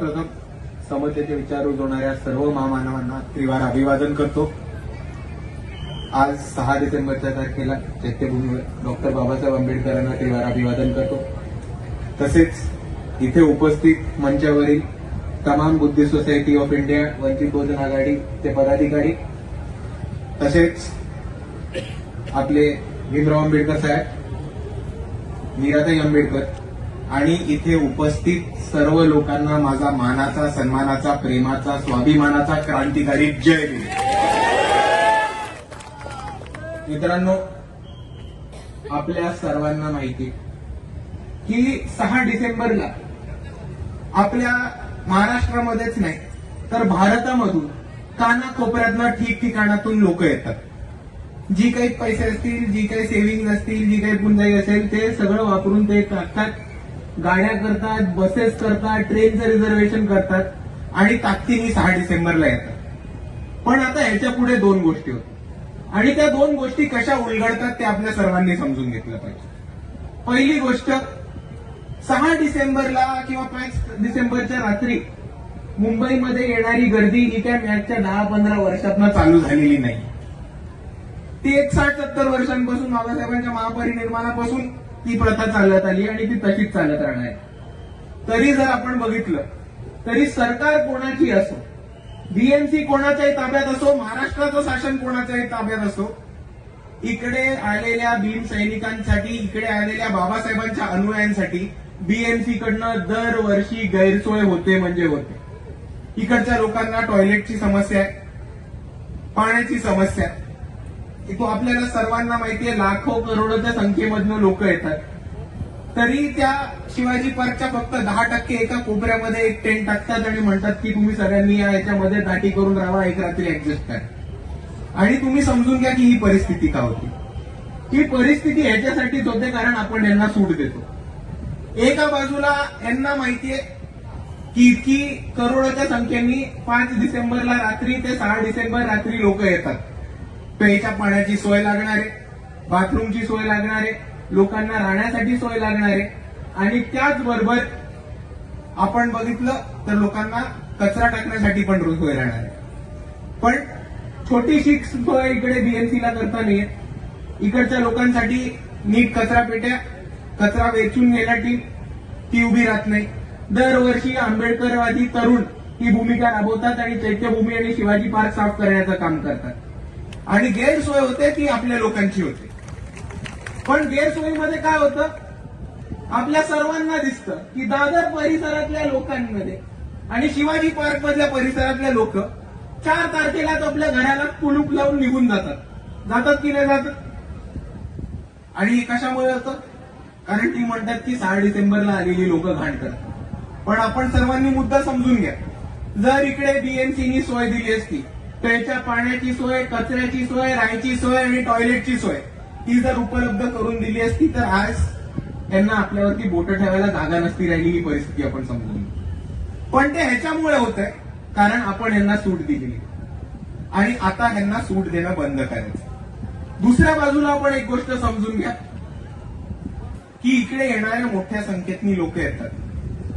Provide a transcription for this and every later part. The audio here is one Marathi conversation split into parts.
प्रथम समतेचे विचार रुजवणाऱ्या सर्व महामानवांना त्रिवार अभिवादन करतो. आज सहा डिसेंबरच्या तारखेला चैत्यभूमीवर डॉक्टर बाबासाहेब आंबेडकरांना त्रिवार अभिवादन करतो. तसेच इथे उपस्थित मंचावरील तमाम बुद्धिस्ट सोसायटी ऑफ इंडिया वंचित बहुजन आघाडीचे पदाधिकारी तसेच आपले भीमराव आंबेडकर साहेब मीराताई आंबेडकर आणि इथे उपस्थित सर्व लोकांना माझा मानाचा सन्मानाचा प्रेमाचा स्वाभिमानाचा क्रांतिकारी जय मित्रांनो आपल्या सर्वांना माहिती की सहा डिसेंबरला आपल्या महाराष्ट्रामध्येच नाही तर भारतामधून कानाकोपऱ्यातनं ठिकठिकाणातून लोक येतात. जी काही पैसे असतील जी काही सेव्हिंग असतील जी काही पुंजाई असेल ते सगळं वापरून ते टाकतात. गाड्या करतात बसेस करतात ट्रेनचं रिझर्वेशन करतात आणि ताकदीनी सहा डिसेंबरला येतात. पण आता ह्याच्या पुढे दोन गोष्टी होतात. आणि त्या दोन गोष्टी कशा उलगडतात ते आपल्या सर्वांनी समजून घेतलं पाहिजे. पहिली गोष्ट सहा डिसेंबरला किंवा पाच डिसेंबरच्या रात्री मुंबईमध्ये येणारी गर्दी ही काय मॅचच्या दहा पंधरा वर्षातनं चालू झालेली नाही. ती एक साठ सत्तर वर्षांपासून बाबासाहेबांच्या महापरिनिर्माणापासून ती प्रथा चालत आली आणि ती तशीच चालत राहणार आहे. तरी जर आपण बघितलं तरी सरकार कोणाची असो बीएमसी कोणाच्याही ताब्यात असो महाराष्ट्राचं शासन कोणाच्याही ताब्यात असो इकडे आलेल्या भीम सैनिकांसाठी इकडे आलेल्या बाबासाहेबांच्या अनुयायांसाठी बीएमसी कडनं दरवर्षी गैरसोय होते म्हणजे होते इकडच्या लोकांना टॉयलेटची समस्या आहे पाण्याची समस्या आहे तो आपल्याला सर्वांना माहितीये लाखो करोडोच्या संख्येमधनं लोक येतात. तरी त्या शिवाजी पार्कच्या फक्त दहा टक्के एका कोपऱ्यामध्ये एक टेंट टाकतात आणि म्हणतात की तुम्ही सगळ्यांनी या याच्यामध्ये दाटी करून राहा एक रात्री ऍडजस्ट करा. आणि तुम्ही समजून घ्या की ही परिस्थिती का होती. ही परिस्थिती ह्याच्यासाठीच होते कारण आपण यांना सूट देतो. एका बाजूला यांना माहितीये की इतकी करोडोच्या संख्येने पाच डिसेंबरला रात्री ते सहा डिसेंबर रात्री लोक येतात. प्यायच्या पाण्याची सोय लागणार आहे. बाथरूमची सोय लागणार आहे. लोकांना राहण्यासाठी सोय लागणार आहे. आणि त्याचबरोबर आपण बघितलं तर लोकांना कचरा टाकण्यासाठी पण सोय राहणार आहे. पण छोटीशी सोय इकडे बीएमसीला करता नाहीये. इकडच्या लोकांसाठी नीट कचरा पेट्या कचरा वेचून नेण्याची ती उभी राहत नाही. दरवर्षी आंबेडकरवादी तरुण ही भूमिका राबवतात आणि चैत्यभूमी आणि शिवाजी पार्क साफ करण्याचं काम करतात. आणि गैरसोय होते ती आपल्या लोकांची होते. पण गैरसोयीमध्ये काय होतं? आपल्या सर्वांना दिसतं की दादर परिसरातल्या लोकांमध्ये आणि शिवाजी पार्क मधल्या परिसरातल्या लोक चार तारखेलाच आपल्या घराला कुलूप लावून निघून जातात. जातात की नाही जातात? आणि कशामुळे होतं? कारण ती म्हणतात की सहा डिसेंबरला आलेली लोक घाण करतात. पण आपण सर्वांनी मुद्दा समजून घ्या. जर इकडे बीएमसीनी सोय दिली असती प्यायच्या पाण्याची सोय कचऱ्याची सोय राहायची सोय आणि टॉयलेटची सोय. ती जर उपलब्ध करून दिली असती तर आज त्यांना आपल्यावरती बोट ठेवायला जागा नसती राहिली ही परिस्थिती आपण समजून पण ते ह्याच्यामुळे होत आहे कारण आपण यांना सूट दिलेली आणि आता यांना सूट देणं बंद करायचं. दुसऱ्या बाजूला आपण एक गोष्ट समजून घ्या. की इकडे येणाऱ्या मोठ्या संख्येतनी लोक येतात.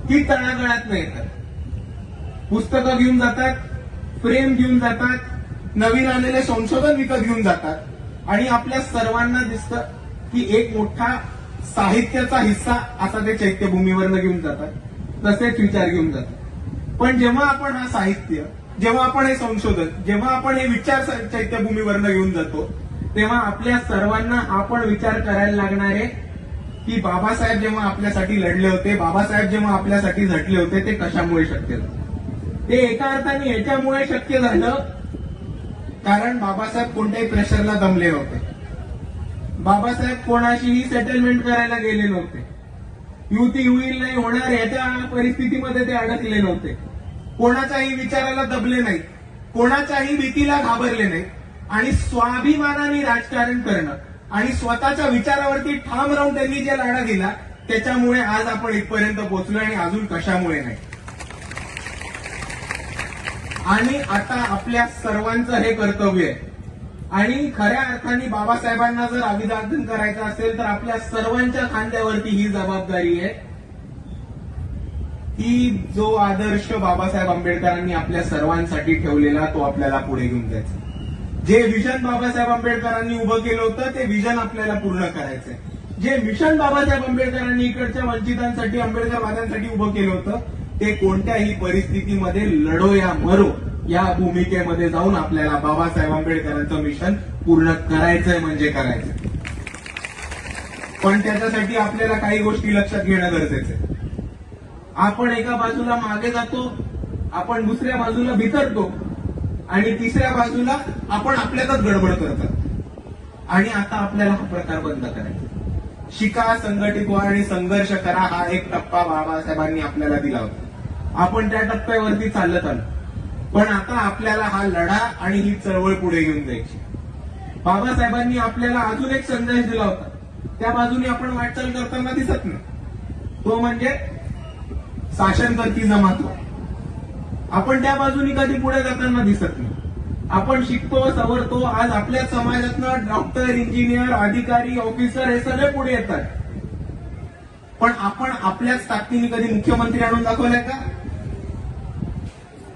ती तळागळात येतात. पुस्तकं घेऊन जातात प्रेम घेऊन जातात नवीन आलेले संशोधन विकत घेऊन जातात. आणि आपल्या सर्वांना दिसतं की एक मोठा साहित्याचा हिस्सा असा ते चैत्यभूमीवरनं घेऊन जातात. तसेच विचार घेऊन जातात. पण जेव्हा आपण हा साहित्य जेव्हा आपण हे संशोधन जेव्हा आपण हे विचार स- चैत्यभूमीवरनं घेऊन जातो तेव्हा आपल्या सर्वांना आपण विचार करायला लागणार आहे की बाबासाहेब जेव्हा आपल्यासाठी लढले होते बाबासाहेब जेव्हा आपल्यासाठी झटले होते ते कशामुळे शक्य झालं? ते एका अर्थाने याच्यामुळे शक्य झालं. कारण बाबासाहेब कोणत्याही प्रेशरला दमले होते. बाबासाहेब कोणाशीही सेटलमेंट करायला गेले नव्हते. युती होईल नाही होणार याच्या परिस्थितीमध्ये ते अडकले नव्हते. कोणाच्याही विचाराला दबले नाही कोणाच्याही भीतीला घाबरले नाही आणि स्वाभिमानाने राजकारण करणं आणि स्वतःच्या विचारावरती ठाम राहून त्यांनी जे लढा दिला त्याच्यामुळे आज आपण इथपर्यंत पोहोचलो आणि अजून कशामुळे नाही. आणि आता आपल्या सर्वांचं हे कर्तव्य आहे. आणि खऱ्या अर्थाने बाबासाहेबांना जर अभिवादन करायचं असेल तर आपल्या सर्वांच्या खांद्यावरती ही जबाबदारी आहे. की जो आदर्श बाबासाहेब आंबेडकरांनी आपल्या सर्वांसाठी ठेवलेला तो आपल्याला पुढे घेऊन जायचा. जे विजन बाबासाहेब आंबेडकरांनी उभं केलं होतं ते विजन आपल्याला पूर्ण करायचंय. जे मिशन बाबासाहेब आंबेडकरांनी इकडच्या वंचितांसाठी आंबेडकरवाद्यांसाठी उभं केलं होतं ते कोणत्याही परिस्थितीमध्ये लढो या मरो या भूमिकेमध्ये जाऊन आपल्याला बाबासाहेब आंबेडकरांचं मिशन पूर्ण करायचंय म्हणजे करायचंय. पण त्याच्यासाठी आपल्याला काही गोष्टी लक्षात घेणं गरजेचं आहे. आपण एका बाजूला मागे जातो आपण दुसऱ्या बाजूला भितरतो आणि तिसऱ्या बाजूला आपण आपल्यातच गडबड करतात आणि आता आपल्याला हा प्रकार बंद करायचा शिका संघटित व्हा आणि संघर्ष करा हा एक टप्पा बाबासाहेबांनी आपल्याला दिला होता. आपण त्या टप्प्यावरती चालत आलो. पण आता आपल्याला हा लढा आणि ही चळवळ पुढे घेऊन जायची. बाबासाहेबांनी आपल्याला अजून एक संदेश दिला होता. त्या बाजूने आपण वाटचाल करताना दिसत नाही. तो म्हणजे शासन करती जमातो आपण त्या बाजूनी कधी पुढे जाताना दिसत नाही. आपण शिकतो सवरतो आज आपल्या समाजातनं डॉक्टर इंजिनियर अधिकारी ऑफिसर हे सगळे पुढे येतात. पण आपण आपल्याच ताकदीने कधी मुख्यमंत्री आणून दाखवलाय का?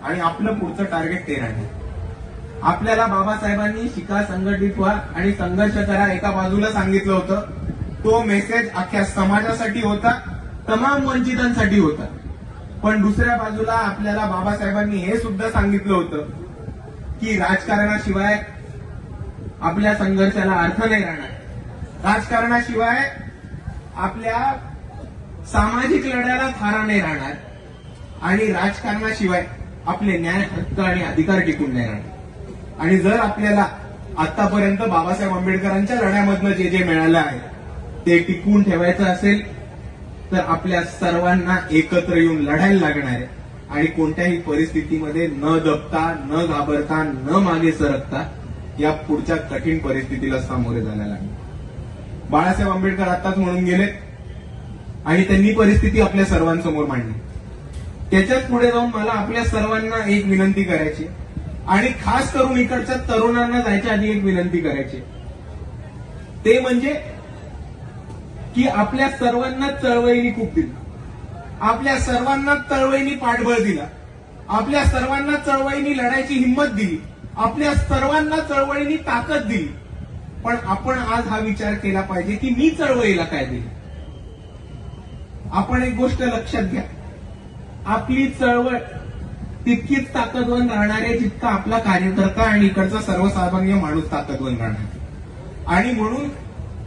आणि आपलं पुढचं टार्गेट ते राहील. आपल्याला बाबासाहेबांनी शिका संघटित व्हा आणि संघर्ष करा एका बाजूला सांगितलं होतं. तो मेसेज अख्ख्या समाजासाठी होता तमाम वंचितांसाठी होता. पण दुसऱ्या बाजूला आपल्याला बाबासाहेबांनी हे सुद्धा सांगितलं होतं की राजकारणाशिवाय आपल्या संघर्षाला अर्थ नाही राहणार. राजकारणाशिवाय आपल्या सामाजिक लढ्याला थारा नाही राहणार. आणि राजकारणाशिवाय आपले न्याय हक्क आणि अधिकार टिकून देणार आणि जर आपल्याला आतापर्यंत बाबासाहेब आंबेडकरांच्या लढ्यामधनं जे जे मिळालं आहे ते टिकवून ठेवायचं असेल तर आपल्या सर्वांना एकत्र येऊन लढायला लागणार आहे. आणि कोणत्याही परिस्थितीमध्ये न दबता न घाबरता न मागे सरकता या पुढच्या कठीण परिस्थितीला सामोरे जायला लागले बाळासाहेब आंबेडकर आताच म्हणून गेले आणि त्यांनी परिस्थिती आपल्या सर्वांसमोर मांडली. त्याच्याच पुढे जाऊन मला आपल्या सर्वांना एक विनंती करायची आणि खास करून इकडच्या तरुणांना जायच्या आधी एक विनंती करायची. ते म्हणजे की आपल्या सर्वांना चळवळीनी खूप दिलं. आपल्या सर्वांना चळवळीनी पाठबळ दिला. आपल्या सर्वांना चळवळीनी लढायची हिंमत दिली. आपल्या सर्वांना चळवळीनी ताकद दिली. पण आपण आज हा विचार केला पाहिजे की मी चळवळीला काय दिली? आपण एक गोष्ट लक्षात घ्या. आपली चळवळ तितकीच ताकदवन राहणार आहे जितका आपला कार्यकर्ता आणि इकडचा सर्वसामान्य माणूस ताकदवान राहणार. आणि म्हणून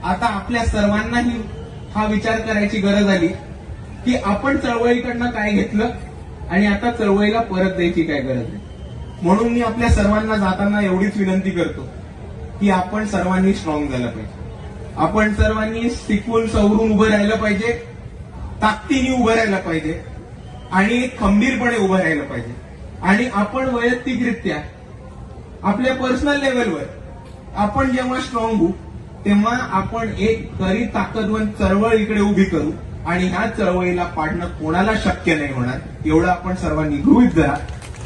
आता आपल्या सर्वांनाही हा विचार करायची गरज आली की आपण चळवळीकडनं काय घेतलं आणि आता चळवळीला परत द्यायची काय गरज आहे? म्हणून मी आपल्या सर्वांना जाताना एवढीच विनंती करतो की आपण सर्वांनी स्ट्रॉंग झालं पाहिजे. आपण सर्वांनी शिकून सवरून उभं राहिलं पाहिजे ताकदीने उभं राहिलं पाहिजे. आणि खंबीरपणे उभं राहिलं पाहिजे. आणि आपण वैयक्तिकरित्या आपल्या पर्सनल लेवलवर आपण जेव्हा स्ट्रॉंग होऊ तेव्हा आपण एक खरी ताकदवंत चळवळ इकडे उभी करू आणि ह्या चळवळीला पाडणं कोणाला शक्य नाही होणार एवढं आपण सर्वांनी गृहित धरा.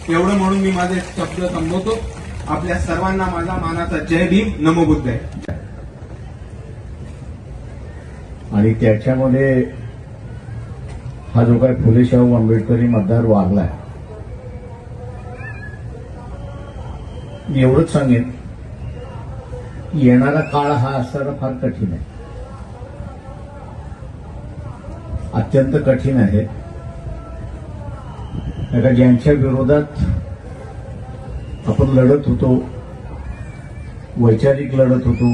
एवढं म्हणून मी माझे शब्द संबोधतो आपल्या सर्वांना माझा मानाचा जय भीम. नमोबुद्ध आहे आणि त्याच्यामध्ये हा जो काय फुले शाहू आंबेडकरी मतदार वागलाय एवढंच सांगेन येणारा काळ हा असणारा फार कठीण आहे. अत्यंत कठीण आहे. कारण ज्यांच्या विरोधात आपण लढत होतो वैचारिक लढत होतो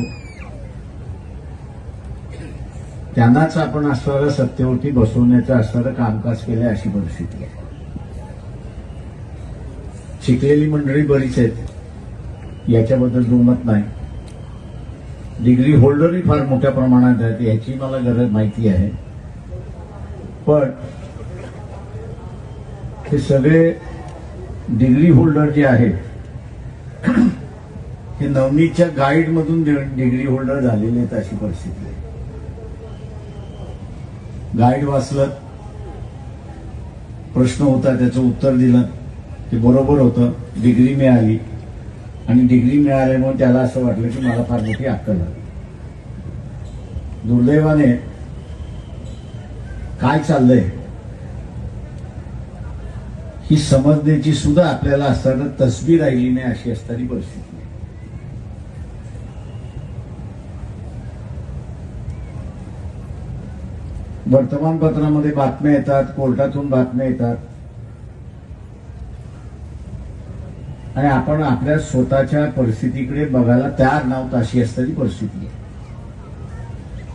त्यांनाच आपण असणारा सत्तेवरती बसवण्याचं असणारं कामकाज केलंय अशी परिस्थिती आहे. शिकलेली मंडळी बरीच आहेत. याच्याबद्दल दुमत नाही. डिग्री होल्डरही फार मोठ्या प्रमाणात आहेत याची मला गरज माहिती आहे. पण हे सगळे डिग्री होल्डर जे आहेत हे नवनीच्या गाईडमधून डिग्री होल्डर झालेले आहेत अशी परिस्थिती आहे. गाईड वाचलं. प्रश्न होता त्याचं उत्तर दिलं. ते बरोबर होतं. डिग्री मिळाली. आणि डिग्री मिळाल्यामुळे त्याला असं वाटलं की मला फार मोठी अक्कल दुर्दैवाने काय चाललंय? ही समजण्याची सुद्धा आपल्याला असताना तसबी राहिली नाही अशी असताना परिस्थिती. वर्तमानपत्रामध्ये बातम्या येतात कोर्टातून बातम्या येतात. आणि आपण आपल्या स्वतःच्या परिस्थितीकडे बघायला तयार नव्हतं अशी असणारी परिस्थिती आहे.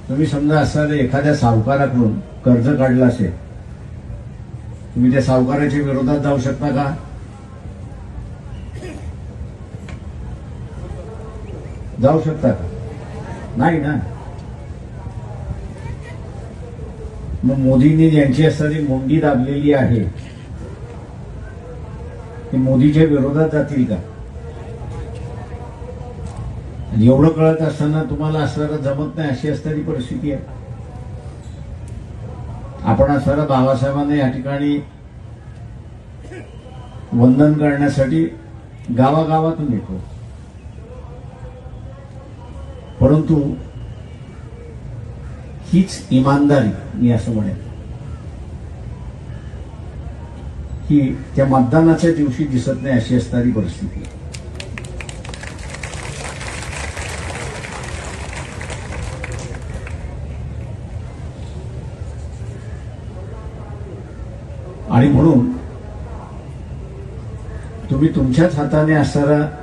तुम्ही समजा असणारे एखाद्या सावकाराकडून कर्ज काढलं असेल तुम्ही त्या सावकाराच्या विरोधात जाऊ शकता का? जाऊ शकता का? नाही ना? मग मोदींनी ज्यांची असणारी मुंडी दाबलेली आहे ते मोदीच्या विरोधात जातील का? एवढं कळत असताना तुम्हाला असणारा जमत नाही अशी असणारी परिस्थिती आहे. आपण असणारा बाबासाहेबांना या ठिकाणी वंदन करण्यासाठी गावागावातून येतो. परंतु हीच इमानदारी मी असं म्हणेन. ही त्या मतदानाच्या दिवशी दिसत नाही अशी असणारी परिस्थिती. आणि म्हणून तुम्ही तुमच्याच हाताने असणारा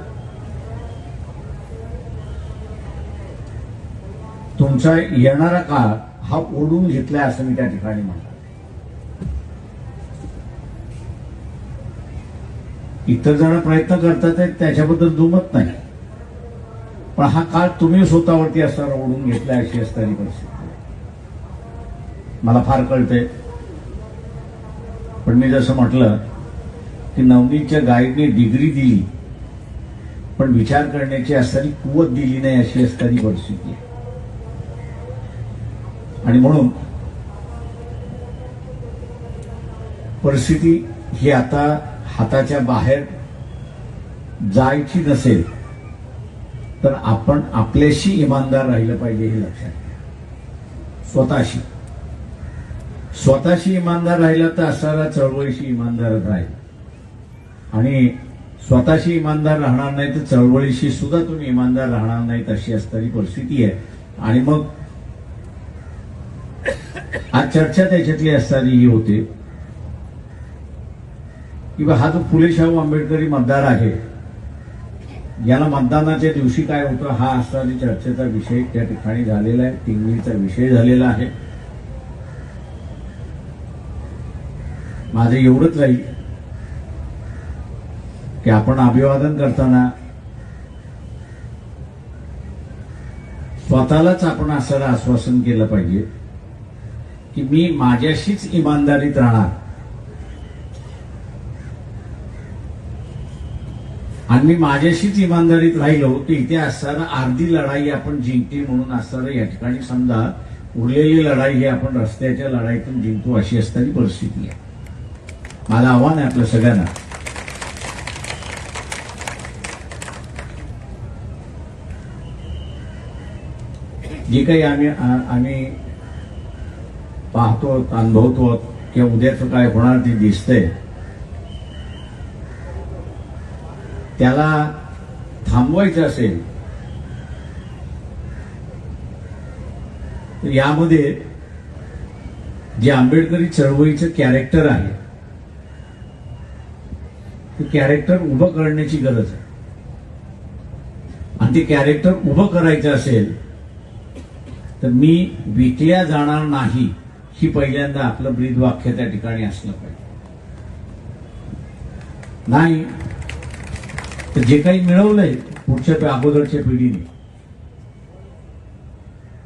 तुमचा येणारा काळ हा ओढून घेतलाय असं मी त्या ठिकाणी म्हणतो. इतर जण प्रयत्न करतात त्याच्याबद्दल दुमत नाही. पण हा काळ तुम्ही स्वतःवरती असताना ओढून घेतलाय अशी असणारी परिस्थिती. मला फार कळतंय. पण मी जसं म्हटलं की नवनीतच्या गाईडने डिग्री दिली पण विचार करण्याची असणारी कुवत दिली नाही अशी असणारी परिस्थिती आहे. आणि म्हणून परिस्थिती ही आता हाताच्या बाहेर जायची नसेल तर आपण आपल्याशी इमानदार राहिलं पाहिजे हे लक्षात घ्या. स्वतःशी. स्वतःशी इमानदार राहिला तर असणारा चळवळीशी इमानदारच राहील. आणि स्वतःशी इमानदार राहणार नाही तर चळवळीशी सुद्धा तुम्ही इमानदार राहणार नाहीत अशी असणारी परिस्थिती आहे. आणि मग आज चर्चा त्याच्यातली असताना ही होते. की बा हा जो फुले शाहू आंबेडकरी मतदार आहे याला मतदानाच्या दिवशी काय होतं हा असणारी चर्चेचा विषय त्या ठिकाणी झालेला आहे टिंगलीचा विषय झालेला आहे. माझं एवढंच राहील की आपण अभिवादन करताना स्वतःलाच आपण असं आश्वासन केलं पाहिजे. की मी माझ्याशीच इमानदारीत राहणार. आणि मी माझ्याशीच इमानदारीत राहिलो तर इथे असताना अर्धी लढाई आपण जिंकली म्हणून असताना या ठिकाणी समजा उरलेली लढाई ही आपण रस्त्याच्या लढाईतून जिंकतो अशी असताना परिस्थिती आहे. माझं आव्हान आहे आपल्या सगळ्यांना. जे काही आम्ही आम्ही पाहतो अनुभवतो किंवा उद्याचं काय होणार ते दिसतंय. त्याला थांबवायचं असेल तर यामध्ये जे आंबेडकरी चळवळीचं कॅरेक्टर आहे ते कॅरेक्टर उभं करण्याची गरज आहे. आणि ते कॅरेक्टर उभं करायचं असेल तर मी विकल्या जाणार नाही. ही पहिल्यांदा आपलं ब्रीद वाक्य त्या ठिकाणी असलं पाहिजे. नाही तर जे काही मिळवलंय पुढच्या अगोदरच्या पिढीने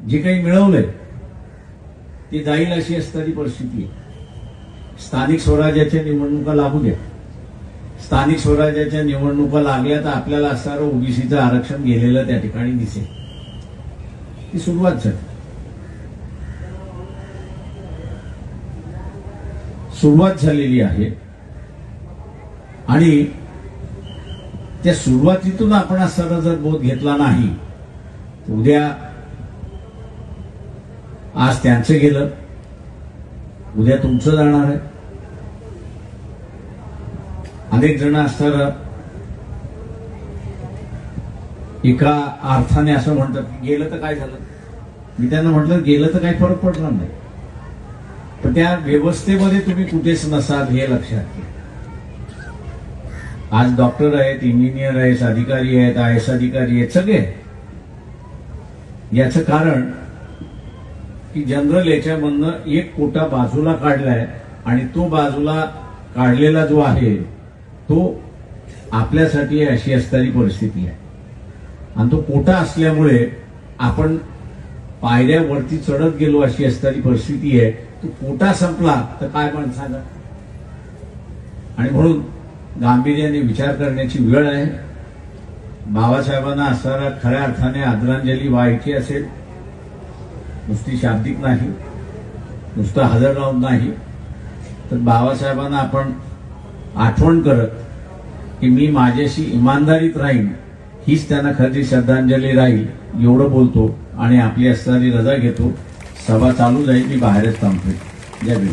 जे काही मिळवलंय ते जाईल अशी असणारी परिस्थिती आहे. स्थानिक स्वराज्याच्या निवडणुका लागू द्या. स्थानिक स्वराज्याच्या निवडणुका लागल्या तर आपल्याला असणारं ओबीसीचं आरक्षण गेलेलं त्या ठिकाणी दिसेल. ही सुरुवात झाली. सुरुवात झालेली आहे. आणि त्या सुरुवातीतून आपण असताना जर बोध घेतला नाही उद्या आज त्यांचं गेलं उद्या तुमचं जाणार आहे. अनेक जण असतात एका अर्थाने असं म्हणतात की गेलं तर काय झालं? मी त्यांना म्हटलं गेलं तर काही फरक पडणार नाही. पण त्या व्यवस्थेमध्ये तुम्ही कुठेच नसाल हे लक्षात घ्या. आज डॉक्टर आहेत इंजिनियर आहेत अधिकारी आहेत आय एस अधिकारी आहेत सगळे. आहेत. याचं कारण की जनरल याच्यामधनं एक कोटा बाजूला काढलाय आणि तो बाजूला काढलेला जो आहे तो आपल्यासाठी अशी असणारी परिस्थिती आहे. आणि तो कोटा असल्यामुळे आपण पायऱ्यावरती चढत गेलो अशी असणारी परिस्थिती आहे. तो पोटा संपला तर काय माणसाला आणि म्हणून गांभीर्याने विचार करण्याची वेळ आहे. बाबासाहेबांना असणारा खऱ्या अर्थाने आदरांजली व्हायची असेल. नुसती शाब्दिक नाही. नुसतं हजर राहून नाही. तर बाबासाहेबांना आपण आठवण करत की मी माझ्याशी इमानदारीत राहीन हीच त्यांना खरी श्रद्धांजली राहील एवढं बोलतो आणि आपली असणारी रजा घेतो. सभा चालू जाईल मी बाहेरच थांबतोय. जय भीम.